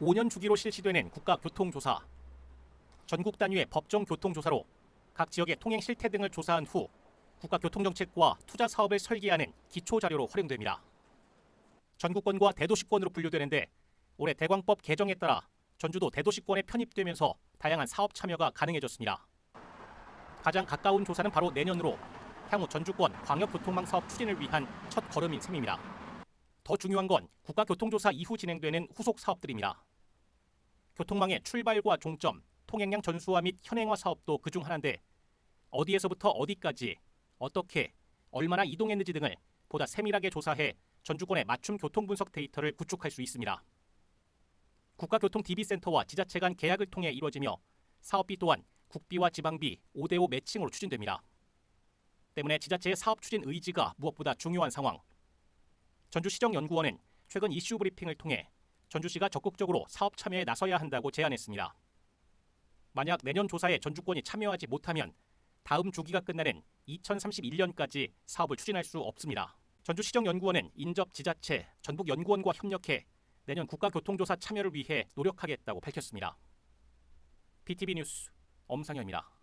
5년 주기로 실시되는 국가교통조사. 전국 단위의 법정 교통조사로 각 지역의 통행 실태 등을 조사한 후 국가교통정책과 투자 사업을 설계하는 기초 자료로 활용됩니다. 전국권과 대도시권으로 분류되는데 올해 대광법 개정에 따라 전주도 대도시권에 편입되면서 다양한 사업 참여가 가능해졌습니다. 가장 가까운 조사는 바로 내년으로 향후 전주권 광역교통망 사업 추진을 위한 첫 걸음인 셈입니다. 더 중요한 건 국가교통조사 이후 진행되는 후속 사업들입니다. 교통망의 출발과 종점, 통행량 전수화 및 현행화 사업도 그중 하나인데 어디에서부터 어디까지 어떻게 얼마나 이동했는지 등을 보다 세밀하게 조사해 전주권의 맞춤 교통 분석 데이터를 구축할 수 있습니다. 국가교통 DB센터와 지자체 간 계약을 통해 이루어지며 사업비 또한 국비와 지방비 5대5 매칭으로 추진됩니다. 때문에 지자체의 사업 추진 의지가 무엇보다 중요한 상황. 전주시정연구원은 최근 이슈 브리핑을 통해 전주시가 적극적으로 사업 참여에 나서야 한다고 제안했습니다. 만약 내년 조사에 전주권이 참여하지 못하면 다음 주기가 끝나는 2031년까지 사업을 추진할 수 없습니다. 전주시정연구원은 인접 지자체, 전북연구원과 협력해 내년 국가교통조사 참여를 위해 노력하겠다고 밝혔습니다. BTV 뉴스 엄상현입니다.